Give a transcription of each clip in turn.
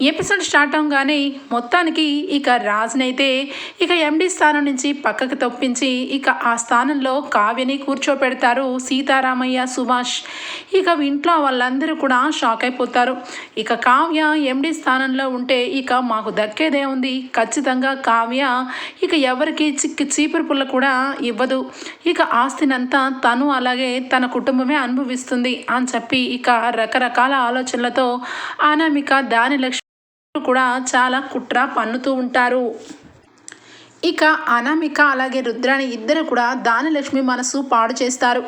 Episode start అవగానే మొత్తానికి ఇక రాజునైతే ఇక ఎండి స్థానం నుంచి పక్కకు తప్పించి ఇక ఆ స్థానంలో కావ్యని కూర్చోపెడతారు సీతారామయ్య సుభాష్. ఇక ఇంట్లో వాళ్ళందరూ కూడా షాక్ అయిపోతారు. ఇక కావ్య ఎండి స్థానంలో ఉంటే ఇక మాకు దక్కేదే ఉంది. ఖచ్చితంగా కావ్య ఇక ఎవరికి చిక్కి చీపురు పుల్ల కూడా ఇవ్వదు. ఇక ఆస్తినంతా తను అలాగే తన కుటుంబమే అనుభవిస్తుంది అని చెప్పి ఇక రకరకాల ఆలోచనలతో అనామిక దాని లక్ష్మి కూడా చాలా కుట్ర పన్నుతూ ఉంటారు. ఇక అనామిక అలాగే రుద్రాని ఇద్దరు కూడా దానలక్ష్మి మనసు పాడు చేస్తారు.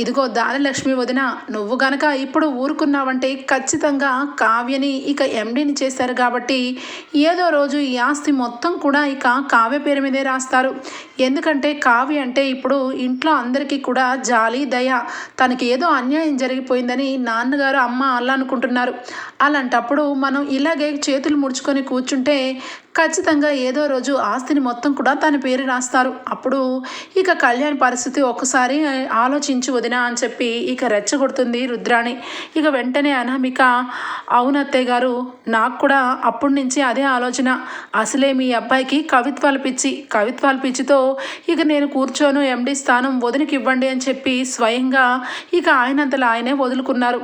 ఇదిగో దానలక్ష్మి వదిన నువ్వు గనక ఇప్పుడు ఊరుకున్నావంటే ఖచ్చితంగా కావ్యని ఇక ఎండిని చేశారు కాబట్టి ఏదో రోజు ఈ ఆస్తి మొత్తం కూడా ఇక కావ్య పేరు మీదే రాస్తారు. ఎందుకంటే కావ్య అంటే ఇప్పుడు ఇంట్లో అందరికీ కూడా జాలి దయ తనకి ఏదో అన్యాయం జరిగిపోయిందని నాన్నగారు అమ్మ అలా అనుకుంటున్నారు. అలాంటప్పుడు మనం ఇలాగే చేతులు ముడుచుకొని కూర్చుంటే ఖచ్చితంగా ఏదో రోజు ఆస్తిని మొత్తం కూడా తన పేరు రాస్తారు. అప్పుడు ఇక కళ్యాణ్ పరిస్థితి ఒకసారి ఆలోచించి వదినా అని చెప్పి ఇక రెచ్చగొడుతుంది రుద్రాణి. ఇక వెంటనే అనామిక అవునత్తయ్య గారు నాకు కూడా అప్పటి నుంచి అదే ఆలోచన. అసలే మీ అబ్బాయికి కవిత్వాలు పిచ్చి. కవిత్వాలు పిచ్చితో ఇక నేను కూర్చోను ఎండి స్థానం వదినకి ఇవ్వండి అని చెప్పి స్వయంగా ఇక ఆయనంతలా ఆయనే వదులుకున్నారు.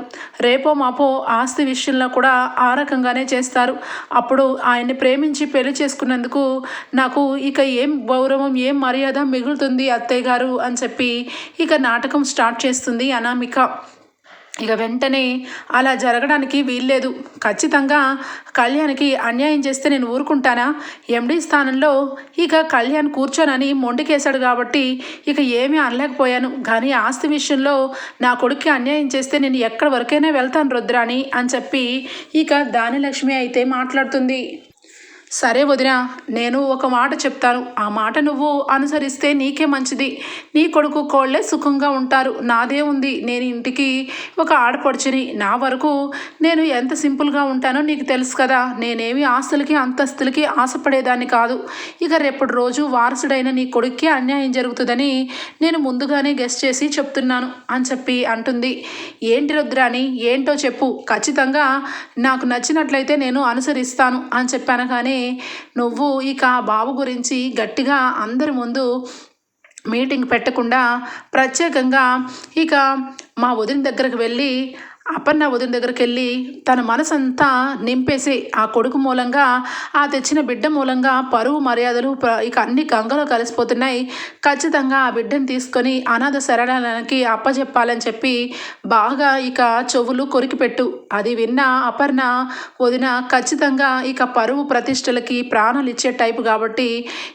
రేపో మాపో ఆస్తి విషయంలో కూడా ఆ రకంగానే చేస్తారు. అప్పుడు ఆయన్ని ప్రేమించి పెళ్ళి చేసుకున్నందుకు నాకు ఇక ఏం గౌరవం ఏం మర్యాద మిగులుతుంది అత్తయ్య గారు అని చెప్పి ఇక నాటకం స్టార్ట్ చేస్తుంది అనామిక. ఇక వెంటనే అలా జరగడానికి వీల్లేదు. ఖచ్చితంగా కళ్యాణ్కి అన్యాయం చేస్తే నేను ఊరుకుంటానా? ఎండి స్థానంలో ఇక కళ్యాణ్ కూర్చోనని మొండికేశాడు కాబట్టి ఇక ఏమీ అనలేకపోయాను. కానీ ఆస్తి విషయంలో నా కొడుక్కి అన్యాయం చేస్తే నేను ఎక్కడి వరకైనా వెళ్తాను రుద్రాని అని చెప్పి ఇక దానిలక్ష్మి అయితే మాట్లాడుతుంది. సరే వదిన నేను ఒక మాట చెప్తాను. ఆ మాట నువ్వు అనుసరిస్తే నీకే మంచిది. నీ కొడుకు కోళ్ళే సుఖంగా ఉంటారు. నాదే ఉంది. నేను ఇంటికి ఒక ఆడపడుచుని. నా వరకు నేను ఎంత సింపుల్గా ఉంటానో నీకు తెలుసు కదా. నేనేమి ఆస్తులకి అంతస్తులకి ఆశపడేదాన్ని కాదు. ఇక రేపటి రోజు వారసుడైన నీ కొడుక్కి అన్యాయం జరుగుతుందని నేను ముందుగానే గెస్ట్ చేసి చెప్తున్నాను అని చెప్పి అంటుంది. ఏంటి రుద్రాని ఏంటో చెప్పు. ఖచ్చితంగా నాకు నచ్చినట్లయితే నేను అనుసరిస్తాను అని చెప్పాను కానీ నువ్వు ఇక బాబు గురించి గట్టిగా అందరి ముందు మీటింగ్ పెట్టకుండా ప్రత్యేకంగా ఇక మా వదిన దగ్గరకు వెళ్ళి అపర్ణ వదిన దగ్గరికి వెళ్ళి తన మనసంతా నింపేసి ఆ కొడుకు మూలంగా ఆ తెచ్చిన బిడ్డ మూలంగా పరువు మర్యాదలు ఇక అన్ని గంగలో కలిసిపోతున్నాయి. ఖచ్చితంగా ఆ బిడ్డను తీసుకొని అనాథ శరణాలయానికి అప్పచెప్పాలని చెప్పి బాగా ఇక చెవులు కొరికిపెట్టు. అది విన్న అపర్ణ వదిన ఖచ్చితంగా ఇక పరువు ప్రతిష్టలకి ప్రాణాలు ఇచ్చే టైపు కాబట్టి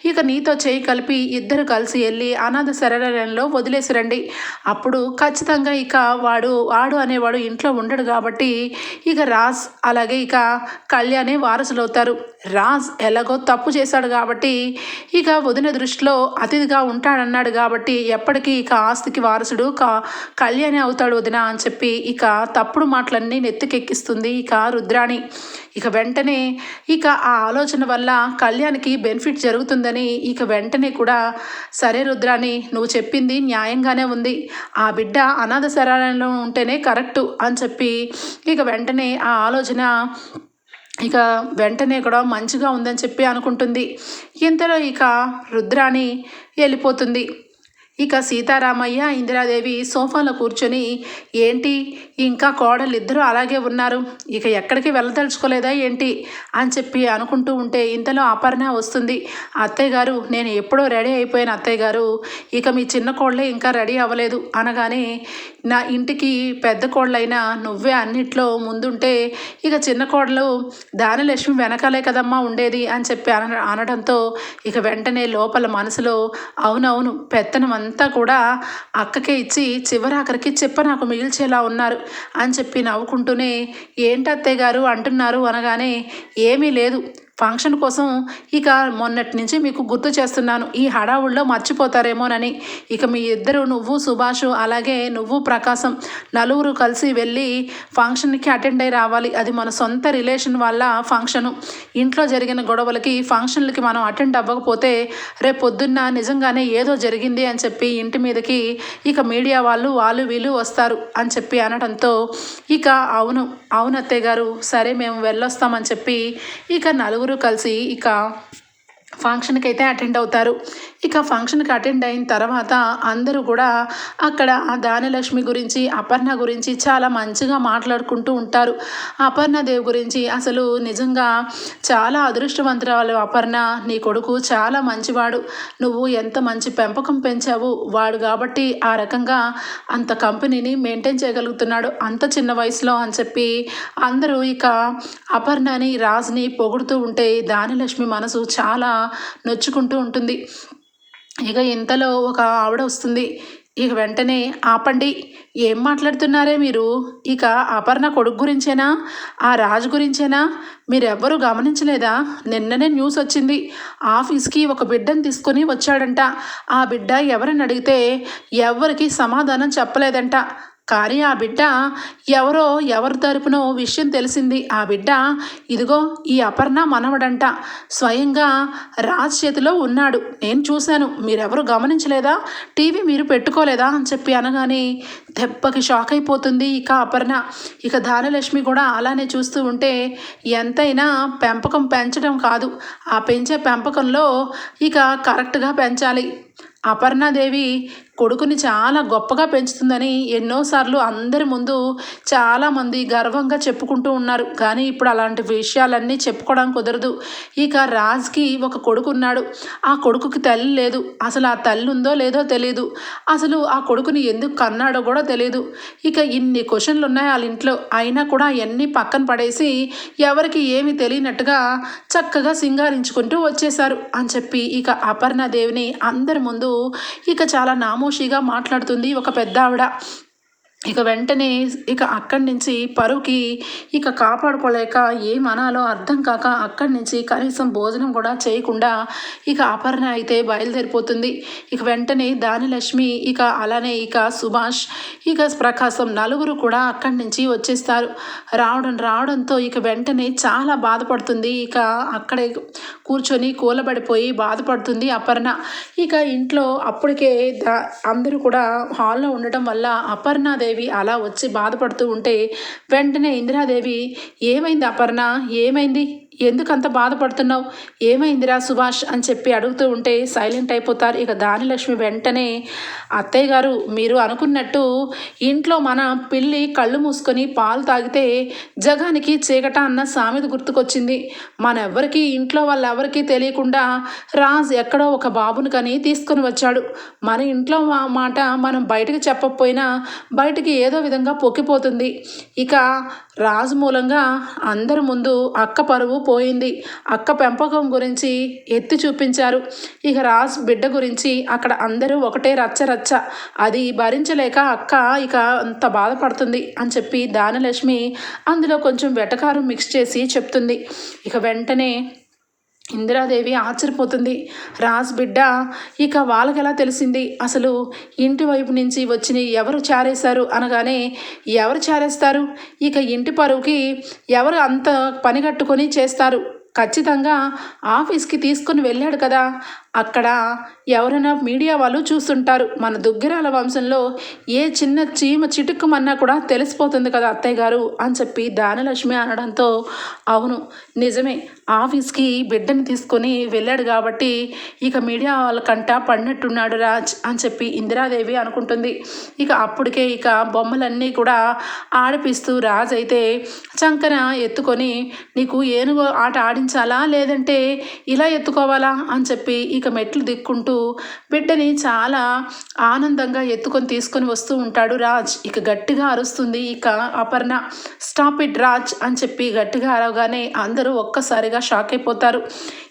ఇక నీతో చేయి కలిపి ఇద్దరు కలిసి వెళ్ళి అనాథ శరణాలయంలో వదిలేసిరండి అప్పుడు ఖచ్చితంగా ఇక వాడు వాడు అనేవాడు ఇంట్లో ఉండడు కాబట్టి ఇక రాజ్ అలాగే ఇక కళ్యాణే వారసులు అవుతారు రాజ్ ఎలాగో తప్పు చేశాడు కాబట్టి ఇక వదిన దృష్టిలో అతిథిగా ఉంటాడన్నాడు కాబట్టి ఎప్పటికీ ఇక ఆస్తికి వారసుడు క కళ్యాణి అవుతాడు వదిన అని చెప్పి ఇక తప్పుడు మాటలన్నీ నెత్తికెక్కిస్తుంది ఇక రుద్రాణి. ఇక వెంటనే ఇక ఆ ఆలోచన వల్ల కళ్యాణ్కి బెనిఫిట్ జరుగుతుందని ఇక వెంటనే కూడా సరే రుద్రాని నువ్వు చెప్పింది న్యాయంగానే ఉంది. ఆ బిడ్డ అనాథ శరాలయంలో ఉంటేనే కరెక్టు అని చెప్పి ఇక వెంటనే ఆ ఆలోచన ఇక వెంటనే కూడా మంచిగా ఉందని చెప్పి అనుకుంటుంది. ఇంతలో ఇక రుద్రాని వెళ్ళిపోతుంది. ఇక సీతారామయ్య ఇందిరాదేవి సోఫాలో కూర్చొని ఏంటి? ఇంకా కోడలు అలాగే ఉన్నారు. ఇక ఎక్కడికి వెళ్ళదలుచుకోలేదా ఏంటి? అని చెప్పి అనుకుంటూ ఉంటే ఇంతలో అపర్ణ వస్తుంది. అత్తయ్య గారు నేను ఎప్పుడో రెడీ అయిపోయాను అత్తయ్య గారు ఇక మీ చిన్న కోళ్ళే ఇంకా రెడీ అవ్వలేదు. అనగానే నా ఇంటికి పెద్ద కోళ్ళైనా నువ్వే అన్నిట్లో ముందుంటే ఇక చిన్న కోడలు దానలక్ష్మి వెనకాలే కదమ్మా ఉండేది అని చెప్పి అన అనడంతో ఇక వెంటనే లోపల మనసులో అవునవును పెత్తనం అంతా కూడా అక్కకే ఇచ్చి చివరాఖరికి చెప్ప నాకు మిగిల్చేలా ఉన్నారు అని చెప్పి నవ్వుకుంటూనే ఏంటత్తయ్య గారు? అంటున్నారు అనగానే ఏమీ లేదు. ఫంక్షన్ కోసం ఇక మొన్నటి నుంచి మీకు గుర్తు చేస్తున్నాను. ఈ హడావుల్లో మర్చిపోతారేమోనని. ఇక మీ ఇద్దరు నువ్వు సుభాష్ అలాగే నువ్వు ప్రకాశం నలుగురు కలిసి వెళ్ళి ఫంక్షన్కి అటెండ్ అయి రావాలి. అది మన సొంత రిలేషన్ వల్ల ఫంక్షను. ఇంట్లో జరిగిన గొడవలకి ఫంక్షన్లకి మనం అటెండ్ అవ్వకపోతే రేపు పొద్దున్న నిజంగానే ఏదో జరిగింది అని చెప్పి ఇంటి మీదకి ఇక మీడియా వాళ్ళు వాళ్ళు వీళ్ళు వస్తారు అని చెప్పి అనడంతో ఇక అవును అవును అత్తయ్య గారు సరే మేము వెళ్ళొస్తామని చెప్పి ఇక నలుగురు కలిసి ఇక ఫంక్షన్కి అయితే అటెండ్ అవుతారు. ఇక ఫంక్షన్కి అటెండ్ అయిన తర్వాత అందరూ కూడా అక్కడ ఆ దానిలక్ష్మి గురించి అపర్ణ గురించి చాలా మంచిగా మాట్లాడుకుంటూ ఉంటారు. అపర్ణ దేవ్ గురించి అసలు నిజంగా చాలా అదృష్టవంతురాలు అపర్ణ. నీ కొడుకు చాలా మంచివాడు. నువ్వు ఎంత మంచి పెంపకం పెంచావు. వాడు కాబట్టి ఆ రకంగా అంత కంపెనీని మెయింటైన్ చేయగలుగుతున్నాడు. అంత చిన్న వయసులో అని చెప్పి అందరూ ఇక అపర్ణని రాజుని పొగుడుతూ ఉంటే దానిలక్ష్మి మనసు చాలా నొచ్చుకుంటూ ఉంటుంది. ఇక ఇంతలో ఒక ఆవిడ వస్తుంది. ఇక వెంటనే ఆపండి. ఏం మాట్లాడుతున్నారే మీరు? ఇక అపర్ణ కొడుకు గురించేనా? ఆ రాజు గురించేనా? మీరెవ్వరూ గమనించలేదా? నిన్ననే న్యూస్ వచ్చింది. ఆఫీస్కి ఒక బిడ్డను తీసుకొని వచ్చాడంట. ఆ బిడ్డ ఎవరని అడిగితే ఎవరికి సమాధానం చెప్పలేదంట. కానీ ఆ బిడ్డ ఎవరో ఎవరి తరపునో విషయం తెలిసింది. ఆ బిడ్డ ఇదిగో ఈ అపర్ణ మనవడంట. స్వయంగా రాజ్ చేతిలో ఉన్నాడు. నేను చూశాను. మీరెవరు గమనించలేదా? టీవీ మీరు పెట్టుకోలేదా? అని చెప్పి అనగానే దెబ్బకి షాక్ అయిపోతుంది ఇక అపర్ణ. ఇక ధానలక్ష్మి కూడా అలానే చూస్తూ ఉంటే ఎంతైనా పెంపకం పెంచడం కాదు. ఆ పెంచే పెంపకంలో ఇక కరెక్ట్గా పెంచాలి. అపర్ణాదేవి కొడుకుని చాలా గొప్పగా పెంచుతుందని ఎన్నోసార్లు అందరి ముందు చాలామంది గర్వంగా చెప్పుకుంటూ ఉన్నారు. కానీ ఇప్పుడు అలాంటి విషయాలన్నీ చెప్పుకోవడం కుదరదు. ఇక రాజ్కి ఒక కొడుకు ఉన్నాడు ఆ కొడుకుకి తల్లి లేదు. అసలు ఆ తల్లి ఉందో లేదో తెలియదు అసలు ఆ కొడుకుని ఎందుకు కన్నాడో కూడా తెలియదు ఇక ఇన్ని క్వశ్చన్లు ఉన్నాయి వాళ్ళ ఇంట్లో. అయినా కూడా అవన్నీ పక్కన పడేసి ఎవరికి ఏమి తెలియనట్టుగా చక్కగా సింగారించుకుంటూ వచ్చేశారు. అని చెప్పి ఇక అపర్ణాదేవిని అందరి ముందు ఇక చాలా ఖామోషిగా మాట్లాడుతుంది ఒక పెద్ద ఆవిడ ఇక వెంటనే ఇక అక్కడి నుంచి పరువుకి ఇక కాపాడుకోలేక ఏం అనాలో అర్థం కాక అక్కడి నుంచి కనీసం భోజనం కూడా చేయకుండా ఇక అపర్ణ అయితే బయలుదేరిపోతుంది. ఇక వెంటనే దానిలక్ష్మి ఇక అలానే ఇక సుభాష్ ఇక ప్రకాశం నలుగురు కూడా అక్కడి నుంచి వచ్చేస్తారు. రావడం రావడంతో ఇక వెంటనే చాలా బాధపడుతుంది. ఇక అక్కడే కూర్చొని కూలబడిపోయి బాధపడుతుంది అపర్ణ. ఇక ఇంట్లో అప్పటికే దా అందరూ కూడా హాల్లో ఉండటం వల్ల అపర్ణాదేవి అలా వచ్చి బాధపడుతూ ఉంటే వెంటనే ఇందిరాదేవి ఏమైంది అపర్ణ? ఏమైంది? ఎందుకు అంత బాధపడుతున్నావు? ఏమైందిరా సుభాష్? అని చెప్పి అడుగుతూ ఉంటే సైలెంట్ అయిపోతారు. ఇక దానిలక్ష్మి వెంటనే అత్తయ్య గారు మీరు అనుకున్నట్టు ఇంట్లో మన పిల్లి కళ్ళు మూసుకొని పాలు తాగితే జగానికి చీకట అన్న సామెత గుర్తుకొచ్చింది. మన ఇంట్లో వాళ్ళెవరికి తెలియకుండా రాజ్ ఎక్కడో ఒక బాబుని కని తీసుకొని వచ్చాడు. మన ఇంట్లో మాట మనం బయటకు చెప్పకపోయినా బయటికి ఏదో విధంగా పొక్కిపోతుంది. ఇక రాజు మూలంగా అందరి ముందు అక్క పరువు పోయింది. అక్క పెంపకం గురించి ఎత్తి చూపించారు. ఇక రాజ్ బిడ్డ గురించి అక్కడ అందరూ ఒకటే రచ్చ రచ్చ అది భరించలేక అక్క ఇక అంత బాధపడుతుంది అని చెప్పి దానలక్ష్మి అందులో కొంచెం వెటకారం మిక్స్ చేసి చెప్తుంది. ఇక వెంటనే ఇందిరాదేవి ఆశ్చర్యపోతుంది. రాజ్ బిడ్డ ఇక వాళ్ళకెలా తెలిసింది? అసలు ఇంటి వైపు నుంచి వచ్చిన ఎవరు చారేశారు? అనగానే ఎవరు చారేస్తారు? ఇక ఇంటి పరువుకి ఎవరు అంత పని కట్టుకొని చేస్తారు? ఖచ్చితంగా ఆఫీస్కి తీసుకుని వెళ్ళాడు కదా. అక్కడ ఎవరైనా మీడియా వాళ్ళు చూస్తుంటారు. మన దుగ్గిరాల వంశంలో ఏ చిన్న చీమ చిటుక్కుమన్నా కూడా తెలిసిపోతుంది కదా అత్తయ్య గారు అని చెప్పి దానలక్ష్మి అనడంతో అవును నిజమే ఆఫీస్కి బిడ్డని తీసుకొని వెళ్ళాడు కాబట్టి ఇక మీడియా వాళ్ళకంట పడినట్టున్నాడు రాజ్ అని చెప్పి ఇందిరాదేవి అనుకుంటుంది. ఇక అప్పటికే ఇక బొమ్మలన్నీ కూడా ఆడిపిస్తూ రాజ్ అయితే చంకన ఎత్తుకొని నీకు ఏనుగు ఆట ఆడించాలా? లేదంటే ఇలా ఎత్తుకోవాలా? అని చెప్పి ఇక ఇక మెట్లు దిక్కుంటూ బిడ్డని చాలా ఆనందంగా ఎత్తుకొని తీసుకొని వస్తూ ఉంటాడు రాజ్. ఇక గట్టిగా అరుస్తుంది ఇక అపర్ణ స్టాప్ ఇట్ రాజ్ అని చెప్పి గట్టిగా అరవగానే అందరూ ఒక్కసారిగా షాక్ అయిపోతారు.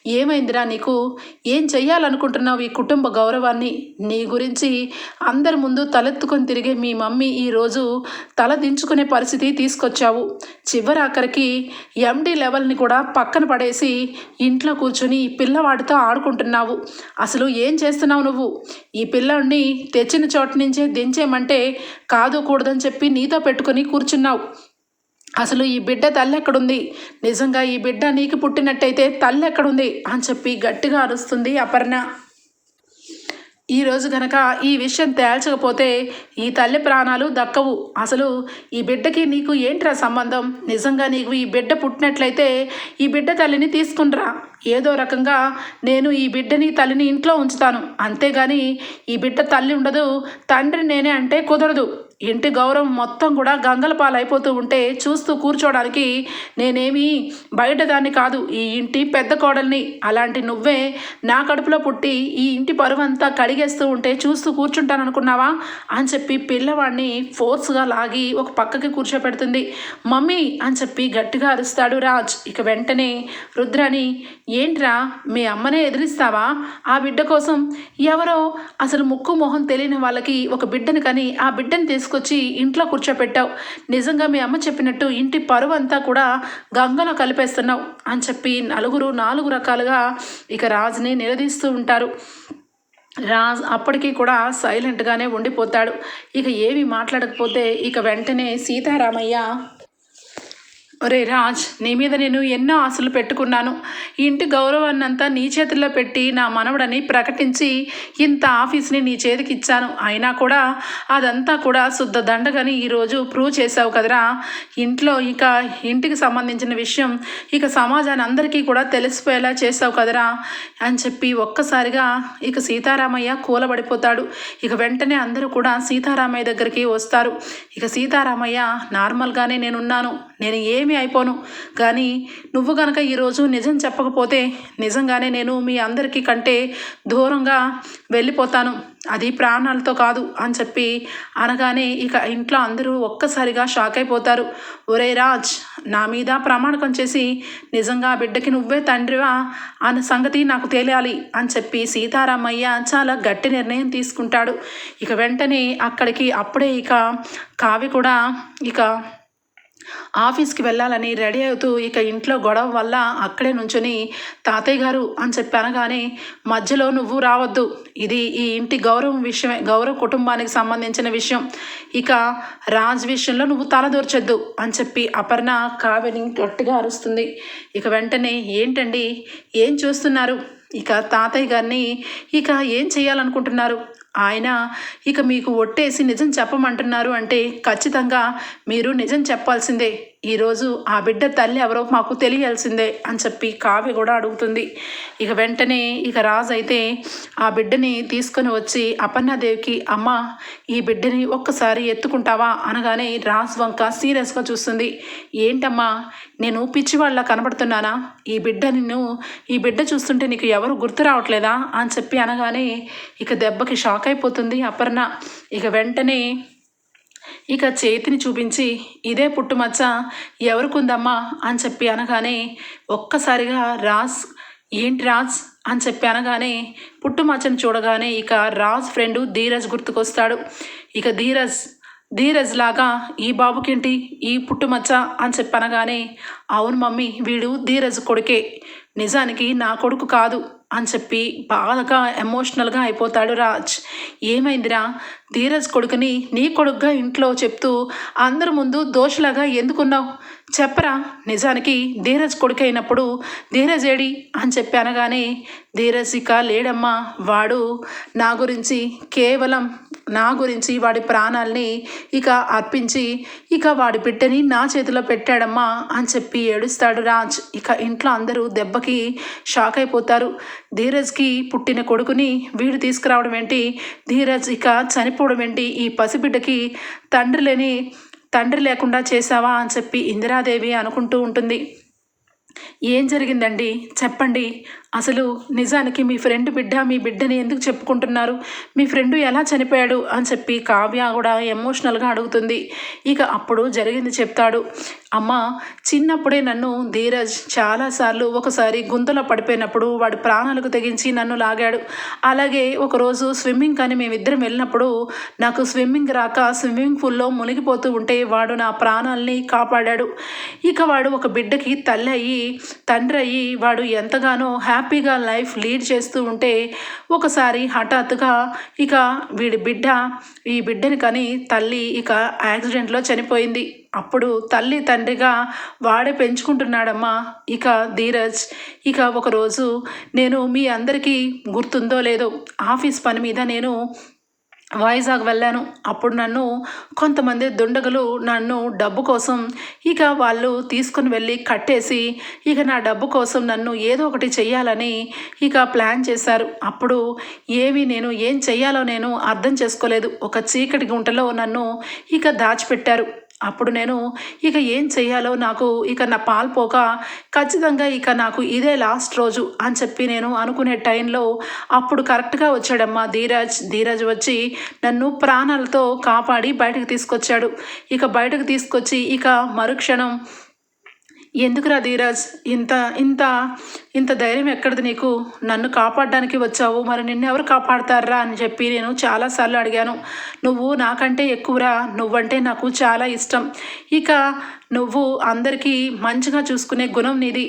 ఏమైందిరా నీకు? ఏం చెయ్యాలనుకుంటున్నావు ఈ కుటుంబ గౌరవాన్ని? నీ గురించి అందరి ముందు తలెత్తుకొని తిరిగే మీ మమ్మీ ఈరోజు తల దించుకునే పరిస్థితి తీసుకొచ్చావు. చివరి ఆఖరికి ఎండి లెవెల్ని కూడా పక్కన పడేసి ఇంట్లో కూర్చొని ఈ పిల్లవాడితో ఆడుకుంటున్నావు. అసలు ఏం చేస్తున్నావు నువ్వు? ఈ పిల్లాడిని తెచ్చిన చోట నుంచే దించేయమంటే కాదు కూడదని చెప్పి నీతో పెట్టుకొని కూర్చున్నావు. అసలు ఈ బిడ్డ తల్లి ఎక్కడుంది నిజంగా ఈ బిడ్డ నీకు పుట్టినట్టయితే తల్లి ఎక్కడుంది అని చెప్పి గట్టిగా అరుస్తుంది అపర్ణ. ఈరోజు గనక ఈ విషయం తేల్చకపోతే ఈ తల్లి ప్రాణాలు దక్కవు. అసలు ఈ బిడ్డకి నీకు ఏంట్రా సంబంధం? నిజంగా నీకు ఈ బిడ్డ పుట్టినట్లయితే ఈ బిడ్డ తల్లిని తీసుకునిరా ఏదో రకంగా నేను ఈ బిడ్డని తల్లిని ఇంట్లో ఉంచుతాను. అంతేగాని ఈ బిడ్డ తల్లి ఉండదు తండ్రి నేనే అంటే కుదరదు. ఇంటి గౌరవం మొత్తం కూడా గంగలపాలు అయిపోతూ ఉంటే చూస్తూ కూర్చోడానికి నేనేమి బయట దాన్ని కాదు ఈ ఇంటి పెద్ద కోడల్ని. అలాంటి నువ్వే నా కడుపులో పుట్టి ఈ ఇంటి పరువంతా కడిగేస్తూ ఉంటే చూస్తూ కూర్చుంటాను అనుకున్నావా అని చెప్పి పిల్లవాడిని ఫోర్స్గా లాగి ఒక పక్కకి కూర్చోపెడుతుంది. మమ్మీ అని చెప్పి గట్టిగా అరుస్తాడు రాజ్. ఇక వెంటనే రుద్రాని ఏంట్రా మీ అమ్మనే ఎదిరిస్తావా? ఆ బిడ్డ కోసం ఎవరో అసలు ముక్కు మొహం తెలియని వాళ్ళకి ఒక బిడ్డను కానీ ఆ బిడ్డని తీసుకొచ్చి ఇంట్లో కూర్చోపెట్టావు. నిజంగా మీ అమ్మ చెప్పినట్టు ఇంటి పరువంతా కూడా గంగలో కలిపేస్తున్నావు అని చెప్పి నలుగురు నాలుగు రకాలుగా ఇక రాజుని నిలదీస్తూ ఉంటారు. రాజ్ అప్పటికీ కూడా సైలెంట్గానే ఉండిపోతాడు. ఇక ఏమి మాట్లాడకపోతే ఇక వెంటనే సీతారామయ్య ఒరే రాజ్ నీ మీద నేను ఎన్నో ఆశలు పెట్టుకున్నాను. ఇంటి గౌరవాన్ని అంతా నీ చేతుల్లో పెట్టి నా మనవడని ప్రకటించి ఇంత ఆఫీస్ని నీ చేతికి ఇచ్చాను అయినా కూడా అదంతా కూడా శుద్ధ దండగని ఈరోజు ప్రూవ్ చేసావు కదరా. ఇంట్లో ఇక ఇంటికి సంబంధించిన విషయం ఇక సమాజాన్ని అందరికీ కూడా తెలిసిపోయేలా చేసావు కదరా. అని చెప్పి ఒక్కసారిగా ఇక సీతారామయ్య కూలబడిపోతాడు. ఇక వెంటనే అందరూ కూడా సీతారామయ్య దగ్గరికి వస్తారు. ఇక సీతారామయ్య నార్మల్గానే నేనున్నాను. నేను ఏమి అయిపోను. కానీ నువ్వు గనక ఈరోజు నిజం చెప్పకపోతే నిజంగానే నేను మీ అందరికీ కంటే దూరంగా వెళ్ళిపోతాను. అది ప్రాణాలతో కాదు అని చెప్పి అనగానే ఇక ఇంట్లో అందరూ ఒక్కసారిగా షాక్ అయిపోతారు. ఒరే రాజ్ నా మీద ప్రమాణకం చేసి నిజంగా బిడ్డకి నువ్వే తండ్రివా అన్న సంగతి నాకు తెలియాలి అని చెప్పి సీతారామయ్య చాలా గట్టి నిర్ణయం తీసుకుంటాడు. ఇక వెంటనే అక్కడికి అప్పుడే ఇక కావి కూడా ఇక ఆఫీస్కి వెళ్ళాలని రెడీ అవుతూ ఇక ఇంట్లో గొడవ వల్ల అక్కడే నుంచొని తాతయ్య గారు అని చెప్పి అనగానే మధ్యలో నువ్వు రావద్దు. ఇది ఈ ఇంటి గౌరవం విషయమే గౌరవ కుటుంబానికి సంబంధించిన విషయం. ఇక రాజ్ విషయంలో నువ్వు తలదూర్చొద్దు అని చెప్పి అపర్ణ కావ్యని గట్టిగా అరుస్తుంది. ఇక వెంటనే ఏంటండి? ఏం చూస్తున్నారు? ఇక తాతయ్య గారిని ఇక ఏం చేయాలనుకుంటున్నారు? ఆయన ఇక మీకు ఒట్టేసి నిజం చెప్పమంటున్నారు అంటే ఖచ్చితంగా మీరు నిజం చెప్పాల్సిందే. ఈరోజు ఆ బిడ్డ తల్లి ఎవరో మాకు తెలియాల్సిందే అని చెప్పి కావ్య కూడా అడుగుతుంది. ఇక వెంటనే ఇక రాజు అయితే ఆ బిడ్డని తీసుకొని వచ్చి అపర్ణాదేవికి అమ్మ ఈ బిడ్డని ఒక్కసారి ఎత్తుకుంటావా? అనగానే రాజ్ వంక సీరియస్గా చూస్తుంది. ఏంటమ్మా నేను పిచ్చివాళ్ళ కనబడుతున్నానా? ఈ బిడ్డ నిన్ను ఈ బిడ్డ చూస్తుంటే నీకు ఎవరు గుర్తు రావట్లేదా? అని చెప్పి అనగానే ఇక దెబ్బకి షాక్ అయిపోతుంది అపర్ణ. ఇక వెంటనే ఇక చేతిని చూపించి ఇదే పుట్టుమచ్చ ఎవరికుందమ్మా? అని చెప్పి అనగానే ఒక్కసారిగా రాజ్ ఏంటి రాజ్? అని చెప్పి అనగానే పుట్టుమచ్చని చూడగానే ఇక రాజ్ ఫ్రెండు ధీరజ్ గుర్తుకొస్తాడు. ఇక ధీరజ్ ధీరజ్ లాగా ఈ బాబుకేంటి? ఈ పుట్టుమచ్చ అని చెప్పి అనగానే అవును మమ్మీ వీడు ధీరజ్ కొడుకే. నిజానికి నా కొడుకు కాదు. అని చెప్పి బాగా ఎమోషనల్గా అయిపోతాడు రాజ్. ఏమైందిరా? ధీరజ్ కొడుకుని నీ కొడుకుగా ఇంట్లో చెప్తూ అందరి ముందు దోషలాగా ఎందుకున్నావు? చెప్పరా? నిజానికి ధీరజ్ కొడుకు అయినప్పుడు ధీరజ్ ఏడి? అని చెప్పి అనగానే ధీరజ్ ఇక లేడమ్మా వాడు నా గురించి కేవలం నా గురించి వాడి ప్రాణాల్ని ఇక అర్పించి ఇక వాడి బిడ్డని నా చేతిలో పెట్టాడమ్మా అని చెప్పి ఏడుస్తాడు రాజ్. ఇక ఇంట్లో అందరూ దెబ్బకి షాక్ అయిపోతారు. ధీరజ్కి పుట్టిన కొడుకుని వీడు తీసుకురావడం ఏంటి? ధీరజ్ ఇక చనిపోవడం ఏంటి? ఈ పసిబిడ్డకి తండ్రి లేని తండ్రి లేకుండా చేశావా అని చెప్పి ఇందిరాదేవి అనుకుంటూ ఉంటుంది. ఏం జరిగిందండి? చెప్పండి. అసలు నిజానికి మీ ఫ్రెండ్ బిడ్డ మీ బిడ్డని ఎందుకు చెప్పుకుంటున్నారు? మీ ఫ్రెండ్ ఎలా చనిపోయాడు? అని చెప్పి కావ్య కూడా ఎమోషనల్గా అడుగుతుంది. ఇక అప్పుడు జరిగింది చెప్తాడు. అమ్మ చిన్నప్పుడే నన్ను ధీరజ్ చాలాసార్లు ఒకసారి గుంతలో పడిపోయినప్పుడు వాడి ప్రాణాలకు తెగించి నన్ను లాగాడు. అలాగే ఒకరోజు స్విమ్మింగ్ కానీ మేమిద్దరం వెళ్ళినప్పుడు నాకు స్విమ్మింగ్ రాక స్విమ్మింగ్ పూల్లో మునిగిపోతూ ఉంటే వాడు నా ప్రాణాలని కాపాడాడు. ఇక వాడు ఒక బిడ్డకి తల్లి అయ్యి తండ్రి అయ్యి వాడు ఎంతగానో హ్యాపీ హ్యాపీగా లైఫ్ లీడ్ చేస్తూ ఉంటే ఒకసారి హఠాత్తుగా ఇక వీడి బిడ్డ ఈ బిడ్డని కానీ తల్లి ఇక యాక్సిడెంట్లో చనిపోయింది. అప్పుడు తల్లి తండ్రిగా వాడే పెంచుకుంటున్నాడమ్మా. ఇక ధీరజ్ ఇక ఒకరోజు నేను మీ అందరికీ గుర్తుందో లేదో ఆఫీస్ పని మీద నేను వైజాగ్ వెళ్ళాను. అప్పుడు నన్ను కొంతమంది దుండగులు నన్ను డబ్బు కోసం ఇక వాళ్ళు తీసుకుని వెళ్ళి కట్టేసి ఇక నా డబ్బు కోసం నన్ను ఏదో ఒకటి చేయాలని ఇక ప్లాన్ చేశారు. అప్పుడు ఏమి నేను ఏం చెయ్యాలో నేను అర్థం చేసుకోలేదు. ఒక చీకటి గుంటలో నన్ను ఇక దాచిపెట్టారు. అప్పుడు నేను ఇక ఏం చెయ్యాలో నాకు ఇక నా పాల్పోక ఖచ్చితంగా ఇక నాకు ఇదే లాస్ట్ రోజు అని చెప్పి నేను అనుకునే టైంలో అప్పుడు కరెక్ట్గా వచ్చాడమ్మా ధీరాజ్. ధీరాజ్ వచ్చి నన్ను ప్రాణాలతో కాపాడి బయటకు తీసుకొచ్చాడు. ఇక బయటకు తీసుకొచ్చి ఇక మరుక్షణం ఎందుకురా ధీరాజ్? ఇంత ఇంత ఇంత ధైర్యం ఎక్కడిది నీకు? నన్ను కాపాడడానికి వచ్చావు. మరి నిన్ను ఎవరు కాపాడతారా అని చెప్పి నేను చాలాసార్లు అడిగాను. నువ్వు నాకంటే ఎక్కువరా? నువ్వంటే నాకు చాలా ఇష్టం. ఇక నువ్వు అందరికీ మంచిగా చూసుకునే గుణం నీది.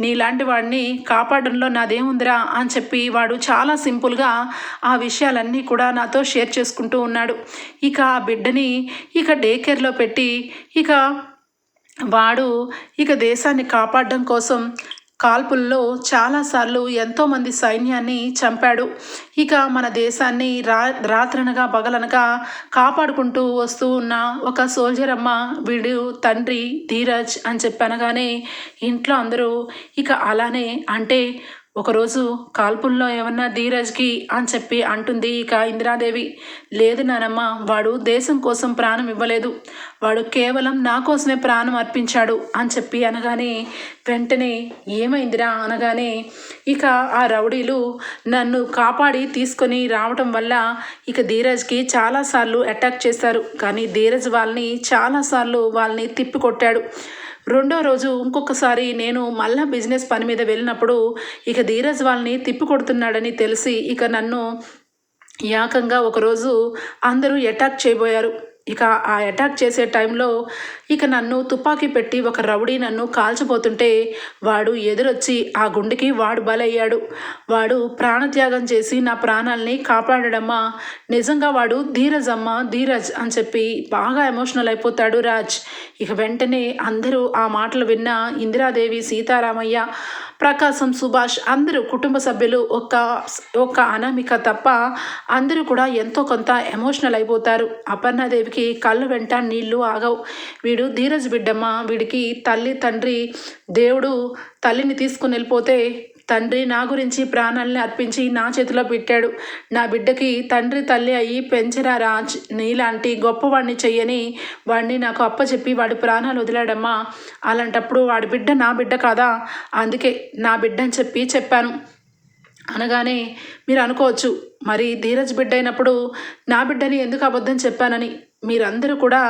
నీలాంటి వాడిని కాపాడంలో నాదేముందిరా అని చెప్పి వాడు చాలా సింపుల్గా ఆ విషయాలన్నీ కూడా నాతో షేర్ చేసుకుంటూ ఉన్నాడు. ఇక ఆ బిడ్డని ఇక డే కేర్లో పెట్టి ఇక వాడు ఇక దేశాన్ని కాపాడడం కోసం కాల్పుల్లో చాలాసార్లు ఎంతోమంది సైన్యాన్ని చంపాడు. ఇక మన దేశాన్ని రా రాత్రనగా పగలనగా కాపాడుకుంటూ వస్తూ ఉన్న ఒక సోల్జర్ అమ్మ వీడు తండ్రి ధీరజ్ అని చెప్పనగానే ఇంట్లో అందరూ ఇక అలానే అంటే ఒకరోజు కాల్పుల్లో ఏమన్నా ధీరజ్కి అని చెప్పి అంటుంది ఇక ఇందిరాదేవి లేదు నానమ్మ వాడు దేశం కోసం ప్రాణం ఇవ్వలేదు. వాడు కేవలం నా కోసమే ప్రాణం అర్పించాడు అని చెప్పి అనగానే వెంటనే ఏమైందిరా అనగానే ఇక ఆ రౌడీలు నన్ను కాపాడి తీసుకొని రావటం వల్ల ఇక ధీరజ్కి చాలాసార్లు అటాక్ చేశారు. కానీ ధీరజ్ వాళ్ళని చాలాసార్లు వాళ్ళని తిప్పికొట్టాడు రెండో రోజు ఇంకొకసారి నేను మళ్ళా బిజినెస్ పని మీద వెళ్ళినప్పుడు ఇక ధీరజ్ వాళ్ళని తిప్పి కొడుతున్నాడని తెలిసి ఇక నన్ను ఏకంగా ఒకరోజు అందరూ అటాక్ చేయబోయారు. ఇక ఆ అటాక్ చేసే టైంలో ఇక నన్ను తుపాకీ పెట్టి ఒక రౌడీ నన్ను కాల్చిపోతుంటే వాడు ఎదురొచ్చి ఆ గుండెకి వాడు బలయ్యాడు. వాడు ప్రాణత్యాగం చేసి నా ప్రాణాలని కాపాడడమ్మా నిజంగా వాడు ధీరజ్ అమ్మ ధీరజ్ అని చెప్పి బాగా ఎమోషనల్ అయిపోతాడు రాజ్. ఇక వెంటనే అందరూ ఆ మాటలు విన్న ఇందిరాదేవి సీతారామయ్య ప్రకాశం సుభాష్ అందరూ కుటుంబ సభ్యులు ఒక ఒక అనామిక తప్ప అందరూ కూడా ఎంతో కొంత ఎమోషనల్ అయిపోతారు. అపర్ణాదేవికి కళ్ళు వెంట నీళ్ళు ఆగవు. వీడు ధీరజ్ బిడ్డమ్మ వీడికి తల్లి తండ్రి దేవుడు తల్లిని తీసుకుని వెళ్ళిపోతే తండ్రి నా గురించి ప్రాణాలని అర్పించి నా చేతిలో పెట్టాడు. నా బిడ్డకి తండ్రి తల్లి అయ్యి పెంచరా రాజ్ నీలాంటి గొప్పవాడిని చెయ్యని వాడిని నాకు అప్పచెప్పి వాడి ప్రాణాలు వదిలాడమ్మా. అలాంటప్పుడు వాడి బిడ్డ నా బిడ్డ కాదా? అందుకే నా బిడ్డ అని చెప్పి చెప్పాను. అనగానే మీరు అనుకోవచ్చు మరి ధీరజ్ బిడ్డ అయినప్పుడు నా బిడ్డని ఎందుకు అబద్ధం చెప్పానని? మీరందరూ కూడా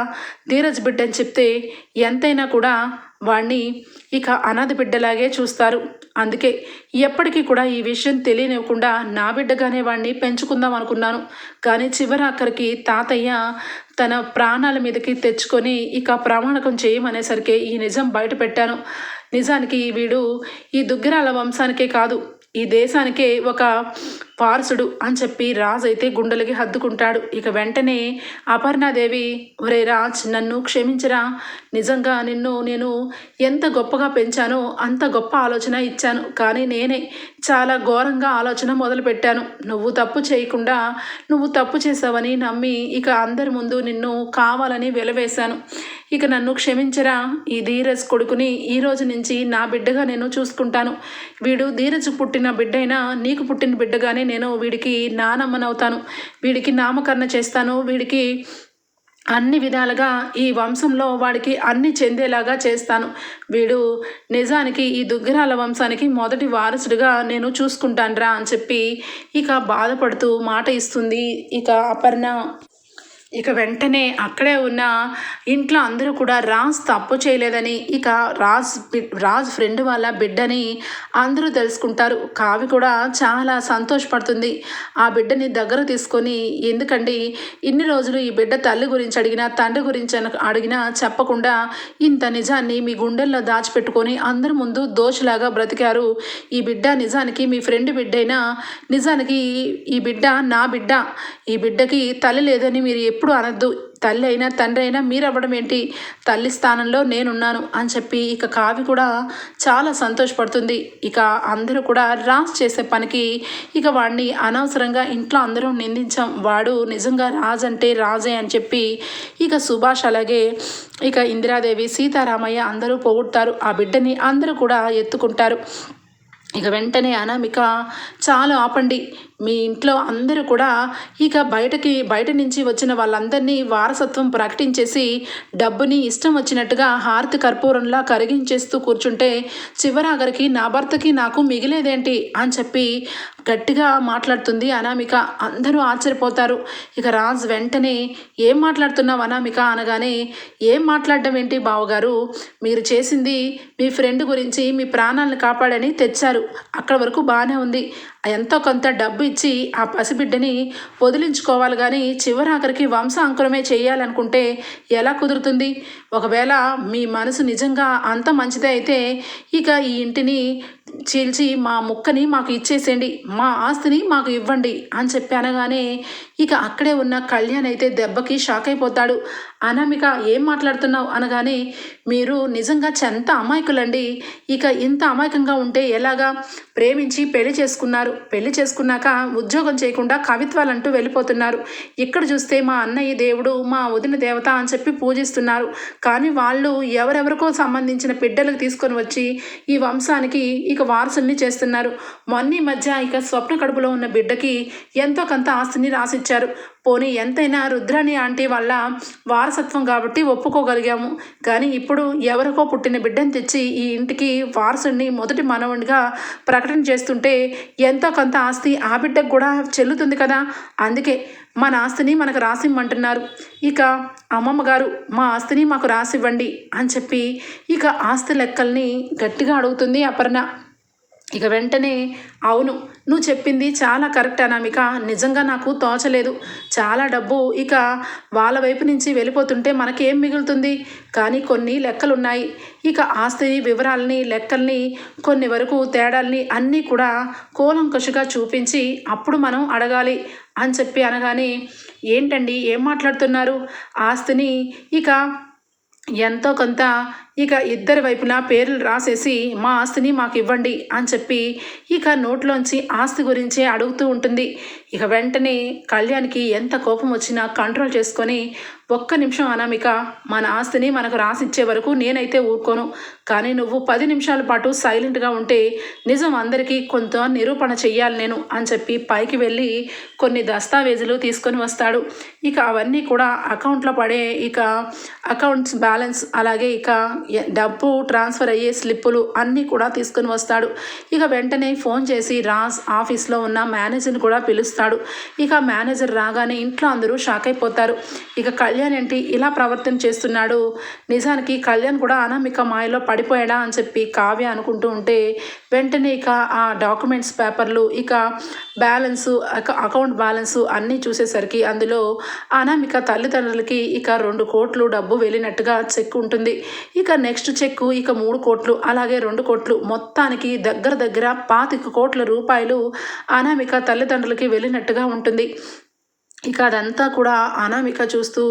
ధీరజ్ బిడ్డ అని చెప్తే ఎంతైనా కూడా వాణ్ణి ఇక అనాథ బిడ్డలాగే చూస్తారు. అందుకే ఎప్పటికీ కూడా ఈ విషయం తెలియనివ్వకుండా నా బిడ్డగానే వాడిని పెంచుకుందాం అనుకున్నాను. కానీ చివరి అక్కడికి తాతయ్య తన ప్రాణాల మీదకి తెచ్చుకొని ఇక ప్రమాణకం చేయమనేసరికి ఈ నిజం బయట పెట్టాను నిజానికి వీడు ఈ దుగ్గిరాల వంశానికే కాదు. ఈ దేశానికే ఒక పార్సుడు అని చెప్పి రాజు అయితే గుండెలకి హద్దుకుంటాడు. ఇక వెంటనే అపర్ణాదేవి ఒరే రాజ్ నన్ను క్షమించరా. నిజంగా నిన్ను నేను ఎంత గొప్పగా పెంచానో అంత గొప్ప ఆలోచన ఇచ్చాను. కానీ నేనే చాలా ఘోరంగా ఆలోచన మొదలుపెట్టాను. నువ్వు తప్పు చేయకుండా నువ్వు తప్పు చేసావని నమ్మి ఇక అందరి ముందు నిన్ను కావాలని వెలవేశాను. ఇక నన్ను క్షమించరా? ఈ ధీరజ్ కొడుకుని ఈ రోజు నుంచి నా బిడ్డగా నేను చూసుకుంటాను. వీడు ధీరజ్ పుట్టిన బిడ్డైనా నీకు పుట్టిన బిడ్డగానే నేను వీడికి నానమ్మనవుతాను. వీడికి నామకరణ చేస్తాను. వీడికి అన్ని విధాలుగా ఈ వంశంలో వాడికి అన్ని చెందేలాగా చేస్తాను. వీడు నిజానికి ఈ దుగ్గిరాల వంశానికి మొదటి వారసుడిగా నేను చూసుకుంటానురా అని చెప్పి ఇక బాధపడుతూ మాట ఇస్తుంది ఇక అపర్ణ. ఇక వెంటనే అక్కడే ఉన్న ఇంట్లో అందరూ కూడా రాజ్ తప్పు చేయలేదని ఇక రాజ్ రాజ్ ఫ్రెండ్ వాళ్ళ బిడ్డని అందరూ తెలుసుకుంటారు. కావి కూడా చాలా సంతోషపడుతుంది. ఆ బిడ్డని దగ్గర తీసుకొని ఎందుకండి ఇన్ని రోజులు ఈ బిడ్డ తల్లి గురించి అడిగినా తండ్రి గురించి అడిగినా చెప్పకుండా ఇంత నిజాన్ని మీ గుండెల్లో దాచిపెట్టుకొని అందరి ముందు దోషలాగా బ్రతికారు. ఈ బిడ్డ నిజానికి మీ ఫ్రెండ్ బిడ్డైనా నిజానికి ఈ బిడ్డ నా బిడ్డ. ఈ బిడ్డకి తల్లి లేదని మీరు ఎప్పుడు ఎప్పుడు అనద్దు. తల్లి అయినా తండ్రి అయినా మీరు అవ్వడం ఏంటి? తల్లి స్థానంలో నేనున్నాను అని చెప్పి ఇక కావి కూడా చాలా సంతోషపడుతుంది. ఇక అందరూ కూడా రాజ్ చేసే పనికి ఇక వాడిని అనవసరంగా ఇంట్లో అందరూ నిందించాం. వాడు నిజంగా రాజ్ అంటే రాజే అని చెప్పి ఇక సుభాష్ అలాగే ఇక ఇందిరాదేవి సీతారామయ్య అందరూ పోగొడతారు. ఆ బిడ్డని అందరూ కూడా ఎత్తుకుంటారు. ఇక వెంటనే అనామిక చాలా ఆపండి. మీ ఇంట్లో అందరూ కూడా ఇక బయటకి బయట నుంచి వచ్చిన వాళ్ళందరినీ వారసత్వం ప్రకటించేసి డబ్బుని ఇష్టం వచ్చినట్టుగా హారతి కర్పూరంలా కరిగించేస్తూ కూర్చుంటే చివరాగరికి నా భర్తకి నాకు మిగిలేదేంటి అని చెప్పి గట్టిగా మాట్లాడుతుంది అనామిక. అందరూ ఆశ్చర్యపోతారు. ఇక రాజ్ వెంటనే ఏం మాట్లాడుతున్నావు అనామిక? అనగానే ఏం మాట్లాడడం ఏంటి బావగారు? మీరు చేసింది మీ ఫ్రెండ్ గురించి మీ ప్రాణాలను కాపాడని తెచ్చారు. అక్కడ వరకు బాగానే ఉంది. ఎంతో కొంత డబ్బు ఇచ్చి ఆ పసిబిడ్డని వదిలించుకోవాలి కానీ చివరాఖరికి వంశాంకురమే చేయాలనుకుంటే ఎలా కుదురుతుంది? ఒకవేళ మీ మనసు నిజంగా అంత మంచిదే అయితే ఇక ఈ ఇంటిని చీల్చి మా ముక్కని మాకు ఇచ్చేసేయండి మా ఆస్తిని మాకు ఇవ్వండి అని చెప్పి అనగానే ఇక అక్కడే ఉన్న కళ్యాణ్ అయితే దెబ్బకి షాక్ అయిపోతాడు. అనామిక ఏం మాట్లాడుతున్నావు? అనగానే మీరు నిజంగా చెంత అమాయకులండి. ఇక ఇంత అమాయకంగా ఉంటే ఎలాగా? ప్రేమించి పెళ్ళి చేసుకున్నారు. పెళ్ళి చేసుకున్నాక ఉద్యోగం చేయకుండా కవిత్వాలంటూ వెళ్ళిపోతున్నారు. ఇక్కడ చూస్తే మా అన్నయ్య దేవుడు మా వదిన దేవత అని చెప్పి పూజిస్తున్నారు. కానీ వాళ్ళు ఎవరెవరికో సంబంధించిన బిడ్డలకు తీసుకొని వచ్చి ఈ వంశానికి ఇక వారసుల్ని చేస్తున్నారు. మొన్న మధ్య ఇక స్వప్న కడుపులో ఉన్న బిడ్డకి ఎంతో కొంత ఆస్తిని రాసిచ్చారు. పోనీ ఎంతైనా రుద్రాణి ఆంటీ వల్ల వారసత్వం కాబట్టి ఒప్పుకోగలిగాము. కానీ ఇప్పుడు ఎవరికో పుట్టిన బిడ్డను తెచ్చి ఈ ఇంటికి వారసుని మొదటి మనవుడిగా ప్రకటన చేస్తుంటే ఎంతో కొంత ఆస్తి ఆ బిడ్డకు కూడా చెల్లుతుంది కదా? అందుకే మన ఆస్తిని మనకు రాసిమ్మంటున్నారు. ఇక అమ్మమ్మ గారు మా ఆస్తిని మాకు రాసివ్వండి అని చెప్పి ఇక ఆస్తి లెక్కల్ని గట్టిగా అడుగుతుంది అపర్ణ. ఇక వెంటనే అవును నువ్వు చెప్పింది చాలా కరెక్ట్ అనామిక. నిజంగా నాకు తోచలేదు. చాలా డబ్బు. ఇక వాళ్ళ వైపు నుంచి వెళ్ళిపోతుంటే మనకేం మిగులుతుంది? కానీ కొన్ని లెక్కలు ఉన్నాయి ఇక ఆస్తి వివరాలని లెక్కల్ని కొన్ని వరకు తేడాల్ని అన్నీ కూడా కూలంకషుగా చూపించి అప్పుడు మనం అడగాలి అని చెప్పి అనగానే ఏంటండి? ఏం మాట్లాడుతున్నారు? ఆస్తిని ఇక ఎంతో కొంత ఇక ఇద్దరి వైపున పేర్లు రాసేసి మా ఆస్తిని మాకు ఇవ్వండి అని చెప్పి ఇక నోట్లోంచి ఆస్తి గురించే అడుగుతూ ఉంటుంది. ఇక వెంటనే కళ్యాణ్కి ఎంత కోపం వచ్చినా కంట్రోల్ చేసుకొని ఒక్క నిమిషం అనామిక మన ఆస్తిని మనకు రాసిచ్చే వరకు నేనైతే ఊరుకోను. కానీ నువ్వు పది నిమిషాల పాటు సైలెంట్గా ఉంటే నిజం అందరికీ కొంత నిరూపణ చెయ్యాలి నేను అని చెప్పి పైకి వెళ్ళి కొన్ని దస్తావేజులు తీసుకొని వస్తాడు. ఇక అవన్నీ కూడా అకౌంట్లో పడే ఇక అకౌంట్స్ బ్యాలెన్స్ అలాగే ఇక డబ్బు ట్రాన్స్ఫర్ అయ్యే స్లిప్పులు అన్నీ కూడా తీసుకొని వస్తాడు. ఇక వెంటనే ఫోన్ చేసి రాజ్ ఆఫీస్లో ఉన్న మేనేజర్ని కూడా పిలుస్తాడు. ఇక మేనేజర్ రాగానే ఇంట్లో అందరూ షాక్ అయిపోతారు. ఇక కళ్యాణ్ ఏంటి ఇలా ప్రవర్తన చేస్తున్నాడు? నిజానికి కళ్యాణ్ కూడా అనామిక మాయలో పడిపోయాడా అని చెప్పి కావ్య అనుకుంటూ ఉంటే వెంటనే ఇక ఆ డాక్యుమెంట్స్ పేపర్లు ఇక బ్యాలెన్సు అకౌంట్ బ్యాలెన్సు అన్నీ చూసేసరికి అందులో అనామిక తల్లిదండ్రులకి ఇక రెండు కోట్లు డబ్బు వెళ్ళినట్టుగా చెక్ ఉంటుంది. ఇక నెక్స్ట్ చెక్ ఇక మూడు కోట్లు అలాగే రెండు కోట్లు. మొత్తానికి దగ్గర దగ్గర పాతిక కోట్ల రూపాయలు అనామిక తల్లిదండ్రులకి వెళ్ళినట్టుగా ఉంటుంది. ఇక అదంతా కూడా అనామిక చూస్తూ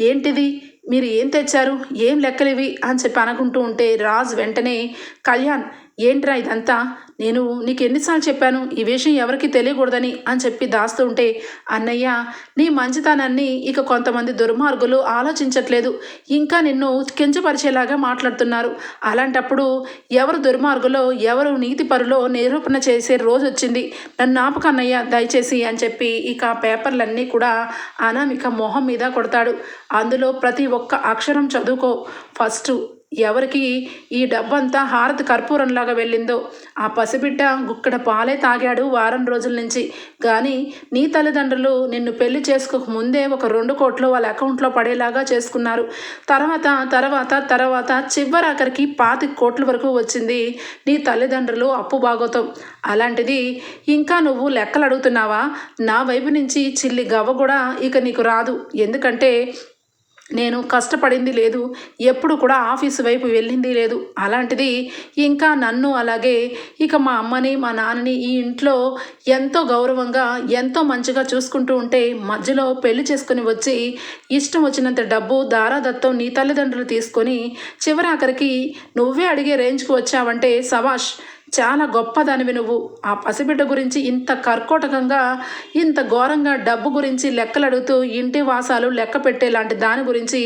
ఏంటిది? మీరు ఏం తెచ్చారు? ఏం లెక్కలివి? అని చెప్పి అనుకుంటూ ఉంటే రాజ్ వెంటనే కళ్యాణ్ ఏంట్రా ఇదంతా? నేను నీకు ఎన్నిసార్లు చెప్పాను ఈ విషయం ఎవరికి తెలియకూడదని అని చెప్పి దాస్తూ ఉంటే అన్నయ్య నీ మంచితనాన్ని ఇక కొంతమంది దుర్మార్గులు ఆలోచించట్లేదు. ఇంకా నిన్ను కించపరిచేలాగా మాట్లాడుతున్నారు. అలాంటప్పుడు ఎవరు దుర్మార్గులో ఎవరు నీతిపరులో నిరూపణ చేసే రోజు వచ్చింది నన్ను ఆపకన్నయ్య దయచేసి అని చెప్పి ఇక పేపర్లన్నీ కూడా అనామిక మొహం మీద కొడతాడు. అందులో ప్రతి ఒక్క అక్షరం చదువుకో. ఫస్ట్ ఎవరికి ఈ డబ్బంతా హారతి కర్పూరంలాగా వెళ్ళిందో ఆ పసిబిడ్డ గుక్కడ పాలే తాగాడు వారం రోజుల నుంచి. కానీ నీ తల్లిదండ్రులు నిన్ను పెళ్ళి చేసుకోక ముందే ఒక రెండు కోట్లు వాళ్ళ అకౌంట్లో పడేలాగా చేసుకున్నారు. తర్వాత తర్వాత తర్వాత చివరాఖరికి పాతి కోట్ల వరకు వచ్చింది నీ తల్లిదండ్రులు అప్పు బాగోతాం. అలాంటిది ఇంకా నువ్వు లెక్కలు అడుగుతున్నావా? నా వైపు నుంచి చిల్లి గవ్వ కూడా ఇక నీకు రాదు. ఎందుకంటే నేను కష్టపడింది లేదు ఎప్పుడు కూడా ఆఫీసు వైపు వెళ్ళింది లేదు. అలాంటిది ఇంకా నన్ను అలాగే ఇక మా అమ్మని మా నాన్నని ఈ ఇంట్లో ఎంతో గౌరవంగా ఎంతో మంచిగా చూసుకుంటూ ఉంటే మధ్యలో పెళ్ళి చేసుకుని వచ్చి ఇష్టం వచ్చినంత డబ్బు దారాదత్తం నీ తల్లిదండ్రులు తీసుకొని చివరాఖరికి నువ్వే అడిగే రేంజ్కి వచ్చావంటే సవాష్ చాలా గొప్పదానివి నువ్వు. ఆ పసిబిడ్డ గురించి ఇంత కర్కోటకంగా ఇంత ఘోరంగా డబ్బు గురించి లెక్కలు అడుగుతూ ఇంటి వాసాలు లెక్క పెట్టేలాంటి దాని గురించి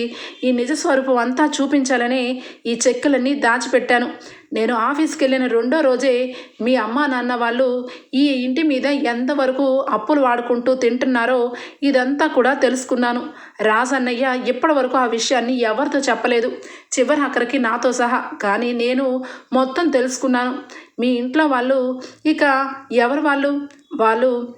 ఈ నిజ స్వరూపం అంతా చూపించాలని ఈ చెక్కులన్నీ దాచిపెట్టాను. నేను ఆఫీస్కి వెళ్ళిన రెండో రోజే మీ అమ్మ నాన్న వాళ్ళు ఈ ఇంటి మీద ఎంతవరకు అప్పులు వాడుకుంటూ తింటున్నారో ఇదంతా కూడా తెలుసుకున్నాను. రాజన్నయ్య ఇప్పటి వరకు ఆ విషయాన్ని ఎవరితో చెప్పలేదు. చివరి అక్కడికి నాతో సహా. కానీ నేను మొత్తం తెలుసుకున్నాను. మీ ఇంట్లో వాళ్ళు ఇక ఎవరు వాళ్ళు? వాళ్ళు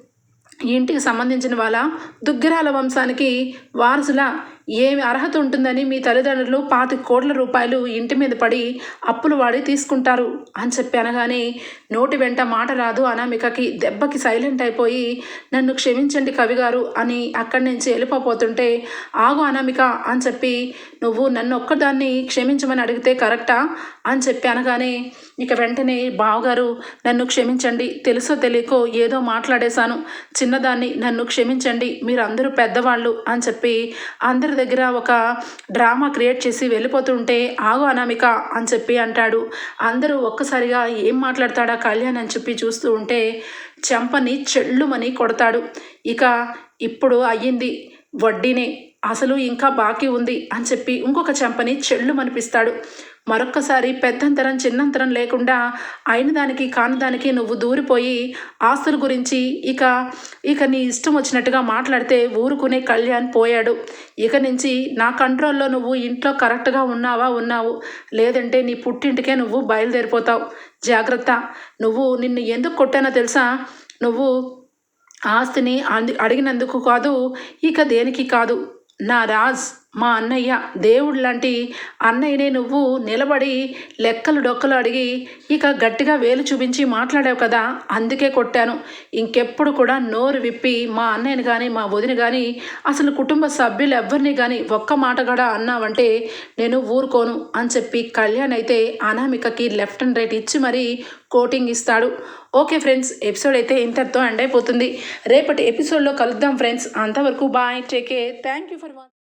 ఇంటికి సంబంధించిన వాళ్ళ దుగ్గిరాల వంశానికి వారసుల ఏమి అర్హత ఉంటుందని మీ తల్లిదండ్రులు పాతి కోట్ల రూపాయలు ఇంటి మీద పడి అప్పులు వాడి తీసుకుంటారు అని చెప్పి అనగానే నోటి వెంట మాట రాదు అనామికకి దెబ్బకి సైలెంట్ అయిపోయి నన్ను క్షమించండి కవిగారు అని అక్కడి నుంచి వెళ్ళిపోతుంటే ఆగు అనామిక అని చెప్పి నువ్వు నన్ను ఒక్కదాన్ని క్షమించమని అడిగితే కరెక్టా? అని చెప్పి అనగానే ఇక వెంటనే బావగారు నన్ను క్షమించండి. తెలుసో తెలియకో ఏదో మాట్లాడేశాను. చిన్నదాన్ని నన్ను క్షమించండి. మీరు అందరూ పెద్దవాళ్ళు అని చెప్పి అందరి దగ్గర ఒక డ్రామా క్రియేట్ చేసి వెళ్ళిపోతుంటే ఆగు అనామిక అని చెప్పి అంటాడు. అందరూ ఒక్కసారిగా ఏం మాట్లాడతాడా కళ్యాణ్ అని చెప్పి చూస్తూ ఉంటే చెంపని చెల్లుమని కొడతాడు. ఇక ఇప్పుడు అయ్యింది వడ్డీనే. అసలు ఇంకా బాకీ ఉంది అని చెప్పి ఇంకొక చెంపని చెల్లుమనిపిస్తాడు. మరొక్కసారి పెద్దంతరం చిన్నంతరం లేకుండా అయిన దానికి కాని దానికి నువ్వు దూరిపోయి ఆస్తుల గురించి ఇక ఇక నీ ఇష్టం వచ్చినట్టుగా మాట్లాడితే ఊరుకునే కళ్యాణ్ పోయాడు. ఇక నుంచి నా కంట్రోల్లో నువ్వు ఇంట్లో కరెక్ట్గా ఉన్నావా ఉన్నావు? లేదంటే నీ పుట్టింటికే నువ్వు బయలుదేరిపోతావు. జాగ్రత్త. నువ్వు నిన్ను ఎందుకు కొట్టానో తెలుసా? నువ్వు ఆస్తిని అంది అడిగినందుకు కాదు ఇక దేనికి కాదు. నా రాజ్. మా అన్నయ్య దేవుడు లాంటి అన్నయ్యనే నువ్వు నిలబడి లెక్కలు డొక్కలు అడిగి ఇక గట్టిగా వేలు చూపించి మాట్లాడావు కదా అందుకే కొట్టాను. ఇంకెప్పుడు కూడా నోరు విప్పి మా అన్నయ్యని కానీ మా వదిన కానీ అసలు కుటుంబ సభ్యులు ఎవరిని కానీ ఒక్క మాట కూడా అన్నావంటే నేను ఊరుకోను అని చెప్పి కళ్యాణ్ అయితే అనామికకి లెఫ్ట్ అండ్ రైట్ ఇచ్చి మరీ కోటింగ్ ఇస్తాడు. ఓకే ఫ్రెండ్స్ ఎపిసోడ్ అయితే ఇంతటితో ఎండ్ అయిపోతుంది. రేపటి ఎపిసోడ్లో కలుద్దాం ఫ్రెండ్స్. అంతవరకు bye take care thank you for watching